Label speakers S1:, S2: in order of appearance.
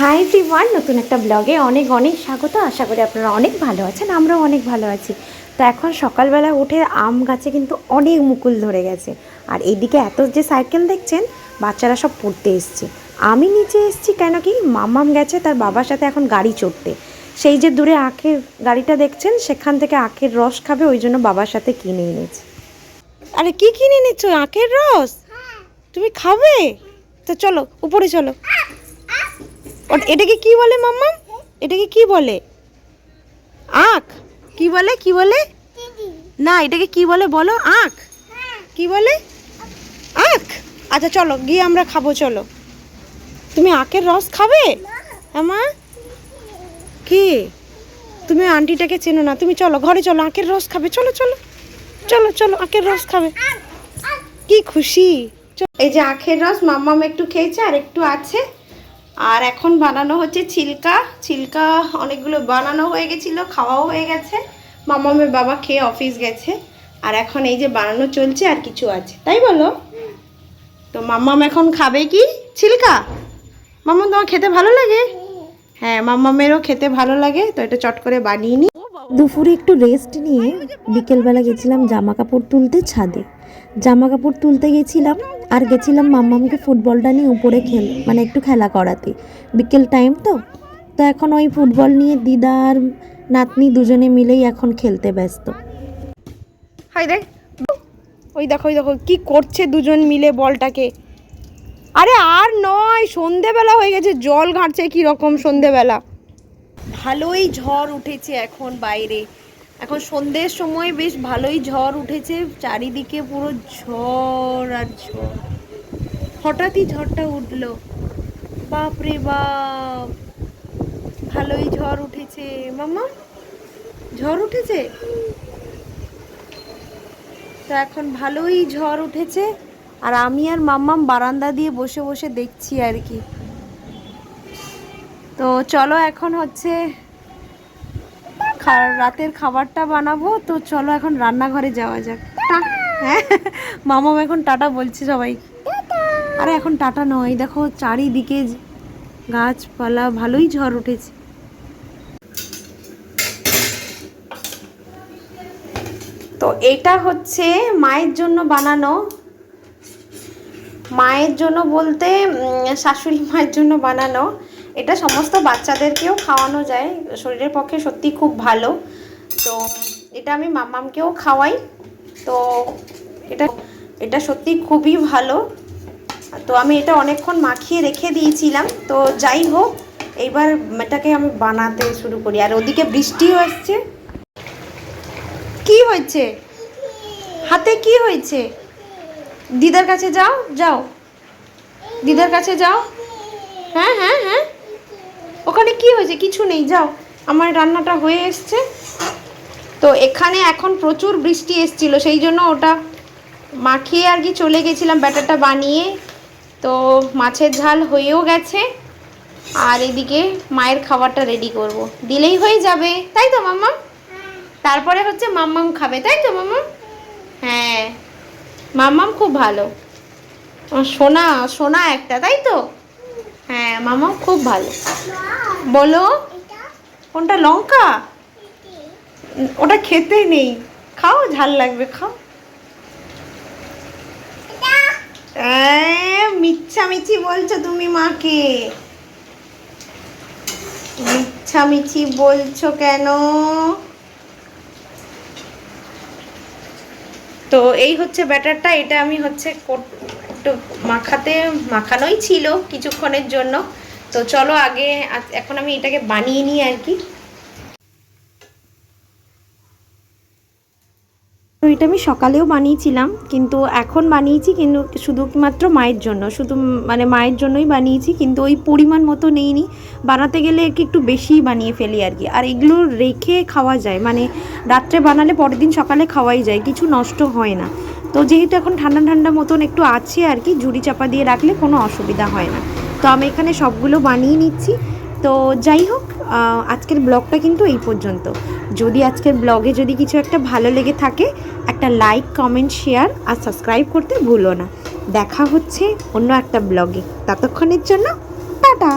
S1: নতুন একটা ব্লগে অনেক অনেক স্বাগত। আশা করি আপনারা অনেক ভালো আছেন আমরাও অনেক ভালো আছি। তো এখন সকালবেলা উঠে আম গাছে কিন্তু অনেক মুকুল ধরে গেছে। আর এইদিকে এত যে সাইকেল দেখছেন বাচ্চারা সব পড়তে এসছে। আমি নিচে এসছি কেন কি মামাম গেছে তার বাবার সাথে এখন গাড়ি চড়তে। সেই যে দূরে আখের গাড়িটা দেখছেন সেখান থেকে আখের রস খাবে ওই জন্য বাবার সাথে কিনে এনেছে। আরে কি কিনে নিচ্ছ আখের রস? তুমি খাবে? তো চলো উপরে চলো। ওট- এটাকে কি বলে, মাম্মা? এটাকে কি বলে? আখ? কি বলে কি বলে? না, এটাকে কি বলে বলো? আখ? কি বলে? আখ? আচ্ছা চলো, গিয়ে আমরা খাব, চলো। তুমি আখের রস খাবে? হ্যাঁ মা? কি? তুমি আন্টিটাকে চেনো না। তুমি চলো, ঘরে চলো, আখের রস খাবে। চলো চলো। চলো চলো, আখের রস খাবে। কি খুশি। এই যে আখের রস, মাম্মাম একটু খেয়েছে আর একটু আছে। আর এখন বানানো হচ্ছে ছিলকা। ছিলকা অনেকগুলো বানানো হয়ে গেছিল, খাওয়াও হয়ে গেছে। মামামের বাবা খেয়ে অফিস গেছে। আর এখন এই যে বানানো চলছে আর কিছু আছে। তাই বলো? তো মাম্মাম এখন খাবে কি? ছিলকা? মাম্মাম তোমার খেতে ভালো লাগে? হ্যাঁ মাম্মামেরও খেতে ভালো লাগে, তো এটা চট করে বানিয়ে নি।
S2: দুপুরে একটু রেস্ট নিয়ে বিকেলবেলা গেছিলাম জামা কাপড় তুলতে ছাদে। জামা কাপড় তুলতে গেছিলাম আর গেছিলাম মাম্মামকে ফুটবলটা নিয়ে উপরে খেল মানে একটু খেলা করাতে। বিকেল টাইম তো তো এখন ওই ফুটবল নিয়ে দিদা আর নাতনি দুজনে মিলেই এখন খেলতে ব্যস্ত।
S1: হাই দেখ ওই দেখো ওই দেখো, কি করছে দুজন মিলে বলটাকে। আরে আর নয়, সন্ধেবেলা হয়ে গেছে, জল ঘাঁটছে কি রকম সন্ধেবেলা। ভালোই ঝড় উঠেছে এখন বাইরে। এখন সন্ধ্যের সময় বেশ ভালোই ঝড় উঠেছে, চারিদিকে পুরো ঝড় আর ঝড়। হঠাৎই ঝড়টা উঠল। বাপরে বাপ! ভালোই ঝড় উঠেছে। মামা ঝড় উঠেছে? তো এখন ভালোই ঝড় উঠেছে। আর আমি আর মাম্মাম বারান্দা দিয়ে বসে বসে দেখছি আর কি। তো চলো এখন হচ্ছে রাতের খাবারটা বানাবো, তো চলো এখন রান্নাঘরে যাওয়া যাক। হ্যাঁ? মামাম এখন টাটা বলছে সবাই। আরে এখন টাটা নয়, দেখো চারিদিকে গাছপালা, ভালোই ঝড় উঠেছে। তো এটা হচ্ছে মায়ের জন্য বানানো। মায়ের জন্য বলতে শাশুড়ি মায়ের জন্য বানানো। এটা সমস্ত বাচ্চাদেরকেও খাওয়ানো যায়। শরীরের পক্ষে সত্যি খুব ভালো। তো এটা আমি মামামকেও খাওয়াই। তো এটা এটা সত্যি খুবই ভালো। তো আমি এটা অনেকক্ষণ মাখিয়ে রেখে দিয়েছিলাম। তো যাই হোক, এইবার এটাকে আমি বানাতে শুরু করি। আর ওদিকে বৃষ্টিও আসছে। কি হয়েছে? হাতে কি হয়েছে? দিদার কাছে যাও যাও। দিদার কাছে যাও। হ্যাঁ হ্যাঁ হ্যাঁ। ওখানে কি হয়েছে? কিছু নেই, যাও। আমার রান্নাটা হয়ে এসছে। তো এখানে এখন প্রচুর বৃষ্টি এসছিল, সেই জন্য ওটা মাখিয়ে আর কি চলে গেছিলাম ব্যাটারটা বানিয়ে। তো মাছের ঝাল হয়েও গেছে। আর এদিকে মায়ের খাবারটা রেডি করব। দিলেই হয়ে যাবে, তাই তো মাম্মা? তারপরে হচ্ছে মাম্মাম খাবে, তাই তো মাম্মাম হ্যাঁ। মাম্মাম খুব ভালো। সোনা সোনা একটা, তাই তো? হ্যাঁ মাম্মাম খুব ভালো। বলো, কোনটা লঙ্কা? ওটা খেতে নেই। খাও, ঝাল লাগবে, খাও। মিচ্ছামিছি বলছো তুমি মাকে। মিচ্ছামিছি বলছো কেন? তো এই হচ্ছে ব্যাটারটা, এটা আমি হচ্ছে একটু মাখাতে, মাখানোই ছিল কিছুক্ষণের জন্য। তো চলো আগে এখন আমি এটাকে বানিয়ে নিই আর কি। তো এটা আমি সকালেও বানিয়েছিলাম, কিন্তু এখন বানিয়েছি কিন্তু শুধুমাত্র মায়ের জন্য, শুধু মানে মায়ের জন্যই বানিয়েছি, কিন্তু ওই পরিমাণ মতো নেইনি। বানাতে গেলে আর কি একটু বেশিই বানিয়ে ফেলি আর কি। আর এগুলো রেখে খাওয়া যায় মানে রাত্রে বানালে পরের দিন সকালে খাওয়াই যায়, কিছু নষ্ট হয় না। তো যেহেতু এখন ঠান্ডা ঠান্ডা মতন একটু আছে আর কি, ঝুড়ি চাপা দিয়ে রাখলে কোনো অসুবিধা হয় না। তো আমি এখানে সবগুলো বানিয়ে নিচ্ছি। তো যাই হোক আজকের ব্লগটা কিন্তু এই পর্যন্ত। যদি আজকের ব্লগে যদি কিছু একটা ভালো লেগে থাকে, একটা লাইক কমেন্ট শেয়ার আর সাবস্ক্রাইব করতে ভুলো না। দেখা হচ্ছে অন্য একটা ব্লগে। ততক্ষণের জন্য টাটা!